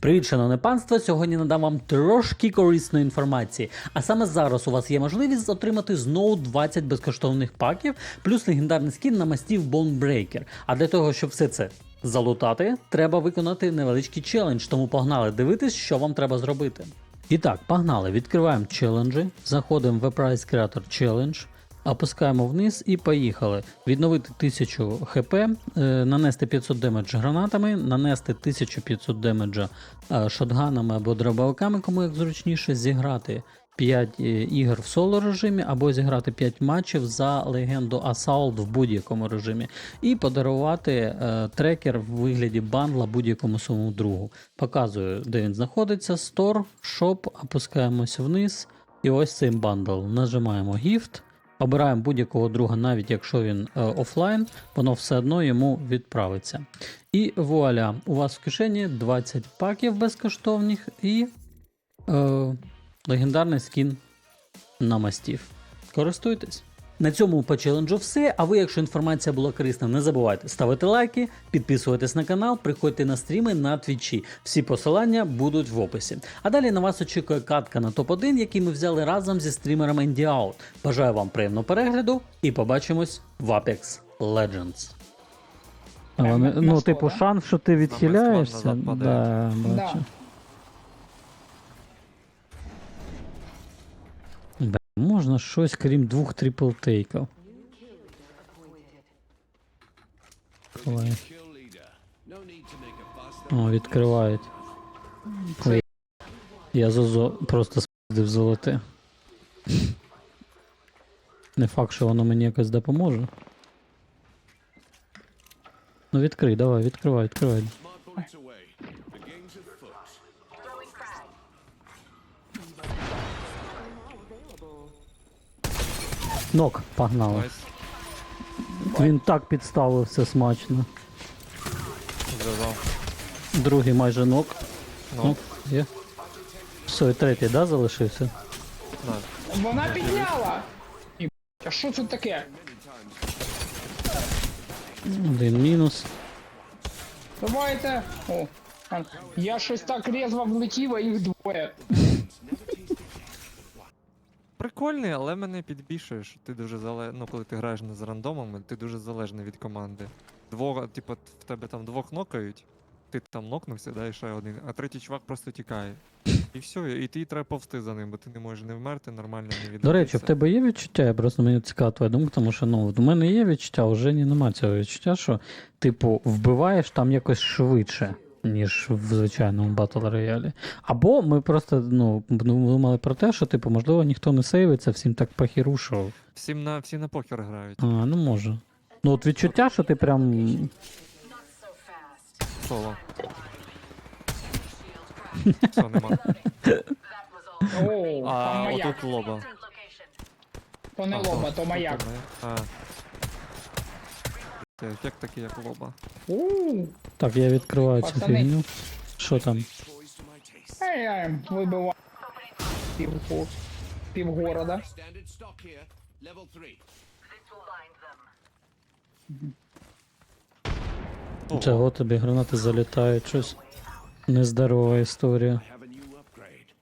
Привіт, шановне панство! Сьогодні надам вам трошки корисної інформації. А саме зараз у вас є можливість отримати знову 20 безкоштовних паків, плюс легендарний скін на мастів Bonebreaker. А для того, щоб все це залутати, треба виконати невеличкий челендж. Тому погнали дивитись, що вам треба зробити. І так, погнали. Відкриваємо челенджі, заходимо в Price Creator Challenge. Опускаємо вниз і поїхали. Відновити 1000 хп, е, нанести 500 демедж гранатами, нанести 1500 демеджа е, шотганами або дробовиками, кому як зручніше, зіграти 5 е, ігор в соло режимі, або зіграти 5 матчів за легенду Assault в будь-якому режимі, і подарувати трекер в вигляді бандла будь-якому своєму другу. Показую, де він знаходиться. Store, Shop, опускаємось вниз. І ось цей бандл. Нажимаємо Gift. Обираємо будь-якого друга, навіть якщо він е, офлайн, воно все одно йому відправиться. І вуаля, у вас в кишені 20 паків безкоштовних і е, легендарний скін на мастів. Користуйтесь. На цьому по челенджу все. А ви, якщо інформація була корисна, не забувайте ставити лайки, підписуватись на канал, приходьте на стріми на твічі. Всі посилання будуть в описі. А далі на вас очікує катка на топ-1, який ми взяли разом зі стрімером IndieOut. Бажаю вам приємного перегляду і побачимось в Apex Legends. На ну, типу, шанс, що ти відхиляєшся. Да. бачу. Бля, Можна щось, крім двох трипл тейків. О, відкривають. Я зозо просто спіздив золоте. Не факт, що воно мені якось допоможе. Ну відкрий, давай, відкривай, відкривай. Нок, погнали. Найс. Він так підставив все смачно. Зв'язав. Другий майже нок. Ну, Нок, є. Все, і третій, да, залишився? на. Вона підняла! І, а що це таке? Один мінус. Давайте. О, а, я щось так резво влетів, а їх двоє. Прикольний, але мене підбільшує, що ти дуже залежний. Ну, коли ти граєш не з рандомами, ти дуже залежний від команди. Двох, типу, в тебе там двох нокають, ти там нокнувся, да, і ще один, а третій чувак просто тікає. І все, і ти треба повсти за ним, бо ти не можеш не вмерти, нормально не відбитися. До речі, в тебе є відчуття, я просто мені цікава твоя думка, тому що ну, в мене є відчуття, вже немає цього відчуття, що, типу, вбиваєш там якось швидше, ніж в звичайному батл роялі. Або ми просто ну, думали про те, що, типу, можливо, ніхто не сейвиться, всім так похіру, що. Всім на, всі на покер грають. А, ну може. Ну, от відчуття, що ти прям. Соло. Все, нема. О, там А, маяк. отут лоба. То не А, лоба, то маяк. А. Це ефект такий, як лоба. Так, я відкриваю цю Пацани. фігню. Що там? Standard stock here, level three. Чого тобі гранати залітають, щось. Нездорова історія. Have a new upgrade.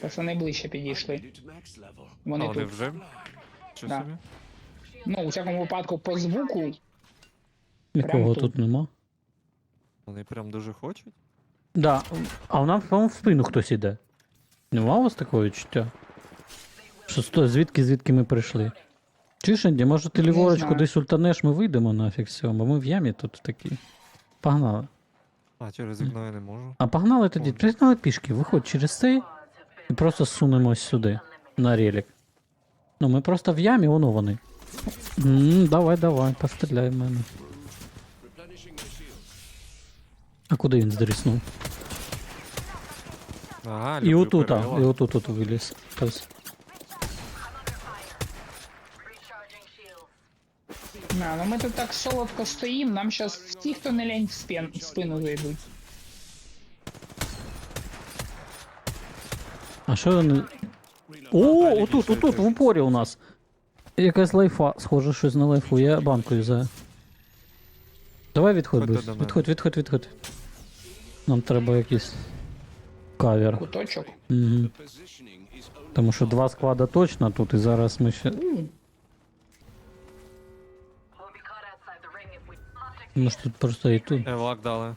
Пацани ближче підійшли. send to max level. А Вони вони тут. вже? Що Да. собі? Ну, у всякому випадку, по звуку. Нікого тут. тут нема. Вони прям дуже хочуть? Да, а у нас вам в спину хтось іде. Нема у вас такого відчуття? Що сто, звідки, звідки ми прийшли? Чуєш, Анді, може ти ліворуч знаю. кудись ультанеш, ми вийдемо нафіг з цього, бо ми в ямі тут такі. Погнали. А, через вікно я не можу. А погнали тоді, Можна. погнали пішки, виходь через цей і просто сунемось сюди, на релік. Ну, ми просто в ямі, воно вони. м давай, давай, постріляй в мене. А куди він здріснув? Ага, І люблю отут, а, перила. і отут тут виліз. Хтось. На, ну ми тут так солодко стоїмо, нам щас всі, хто не лень в, спин, в спину зайдуть. А що вони. О, отут, отут, в упорі у нас. Якась лайфа, схоже, щось на лайфу, я банку юзаю. Давай відходь, до мене. Відходь, відходь, відходь. Нам треба якісь Кавер. Куточок. Угу. Тому що два склада точно тут, і зараз ми ще. Optic Може тут просто і тут. Евак дали.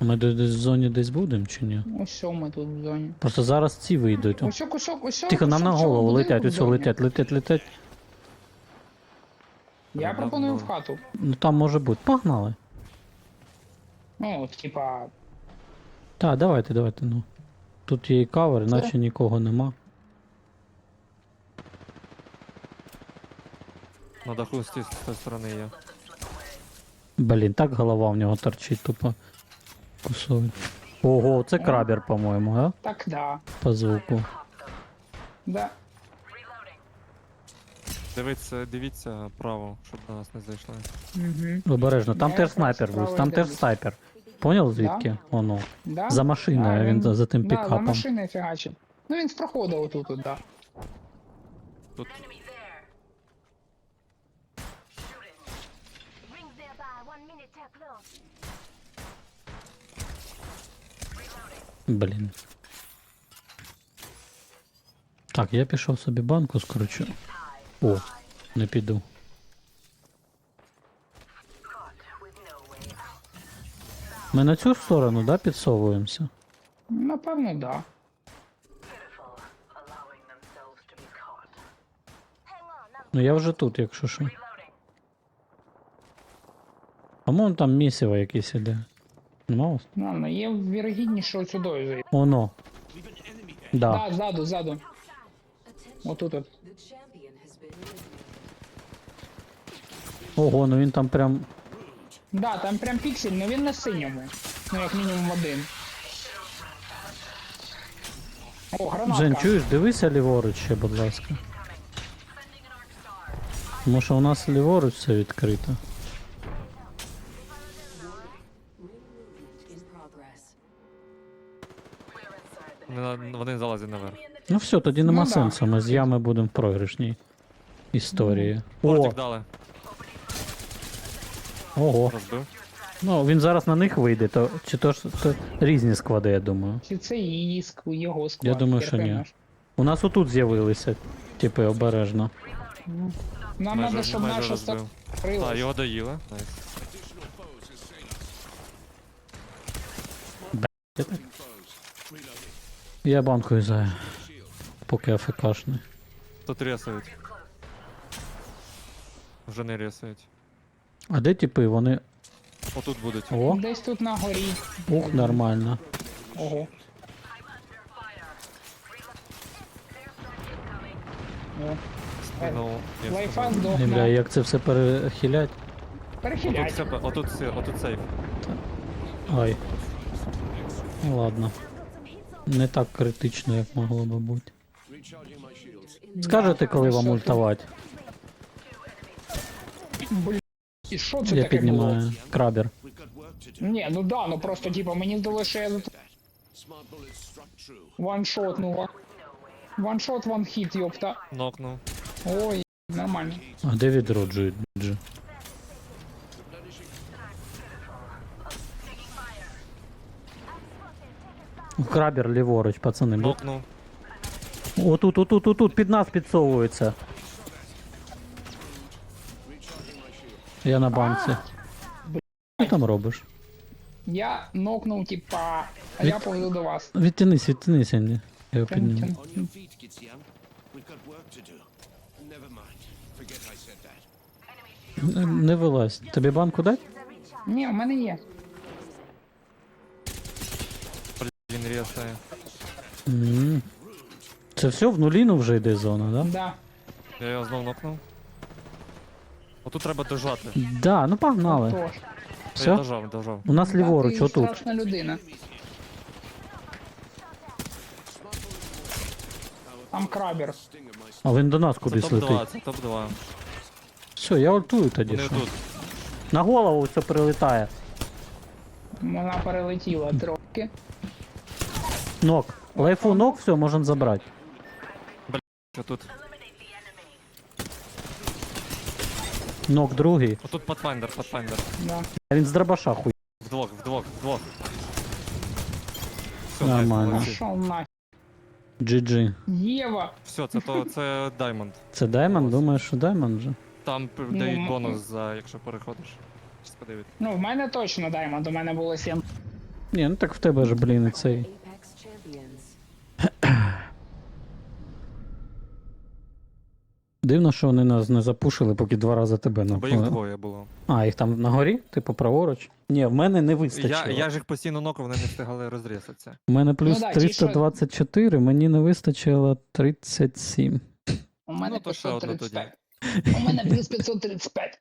А Ми десь в зоні десь будемо чи ні? Ось що ми тут в зоні. Просто зараз ці вийдуть. Ось що, кусок, ось що, Тихо, нам на кусок голову летять, ось летять, летять, летять. Я пропоную в хату. Ну там може бути. Погнали. Ну, типа, Так, давайте, давайте, ну. Тут є і кавер, наче нікого нема. На даху з тієї з тієї сторони є. Блін, так голова в нього торчить тупо. Кусовить. Ого, це крабер, по-моєму, а? так да. По звуку. Да. Дивіться, дивіться право, щоб до нас не зайшли. Угу. Обережно, там теж снайпер був, там теж снайпер. Поняв звідки? Воно. Да? За машиною, Да, він за- за тим да, за пікапом. машиною фігачить. Ну він з проходу отут, от, да. Тут enemy there. Shooting. One minute till close. Блін. Так, я пішов собі банку скручу. О, не піду. Ми на цю сторону, да, підсовуємося? Напевно, да. Ну я вже тут, якщо що. По-моєму, там місіво якесь іде. Нема вас? Ладно, є вірогідність, що сюди зайде. Оно. Да. Да, ззаду, ззаду. Отут от. Ого, ну він там прям. Да, там прям піксель, но він на синьому. Ну, як мінімум один. О, гранатка. Жень, чуєш, дивися ліворуч ще, будь ласка. Тому що у нас ліворуч все відкрито. вони залазять наверх. Ну все, тоді нема Ну да. сенсу, ми з ями будемо в програшній історії. О, Портик дали. Ого. Розбив. Ну він зараз на них вийде, то чи то ж то різні склади, я думаю. Чи це її ск- його склад? Я думаю, що ні. терпимо. У нас отут з'явилися, типи, обережно. Нам Майже- треба, щоб майже наша розбив. Так, стакрила. його доїли. Найс. Я банку юзаю. Поки АФКшний. Тут ресають. Вже не ресають. А де типи? Вони. Отут будуть. О, Десь тут на горі. ух, нормально. Ого. О, Ну. Бля, як це все перехилять? Отут, Перехилять. все, отут, все, отут сейф. Ай. Ну ладно. Не так критично, як могло би бути. Скажете, коли вам Що ультувати? Блін. І що це Я таке було? піднімаю крабер. Ні, ну да, ну просто типа мені здалося, що я за ваншотнула. Ваншот, ван хіт, йопта. Нокнув. Ой, нормально. А де відроджують джи? Крабер ліворуч, пацани. Нокнув. Отут, отут, отут, під нас підсовується. Я на банці. Що там робиш? Я нокнув, типа, а я поведу до вас. Відтянись, відтянись, Енді. Я його підніму. Тян- On your feet, Gitsian. We've got work to do. Never mind. Forget I said that. Не, не вилазь. Тобі банку дать? Ні, у мене є. Він ресає. М. Це все в нуліну вже йде зона, да? Да. Я його знов нокнув. Отут треба дожати. Да, ну погнали. Тож. Я Все? дожав, дожав. У нас ліворуч, ти отут. страшна людина. Там крабер. А він до нас Це кудись топ-2, летить. це топ-2. Все, я ультую тоді. Вони Що? тут. На голову все прилітає. Вона перелетіла трохи. Нок. Лайфу нок, все, можна забрати. Що тут? Нок другий. Отут Pathfinder, Pathfinder. Да. А він з дробаша хуй. Вдвох, вдвох, вдвох. Все, Нормально. Пошел на GG. Єва. Все, це то це Diamond. Це Даймонд? Думаєш, що Даймонд же? Там п- Ну, дають бонус за якщо переходиш. Щас. Ну, в мене точно даймонд, у мене було 7. Ні, ну так в тебе ж, блін, і цей. Apex champions. Дивно, що вони нас не запушили, поки два рази тебе Бо їх двоє було. А, їх там на горі, типу праворуч. Ні, в мене не вистачило. Я, я ж їх постійно нокав, вони не встигали розрізатися. У мене плюс Ну да, ті, що- 324, мені не вистачило 37. У мене Ну, то ще тоді. 535. У мене плюс 535.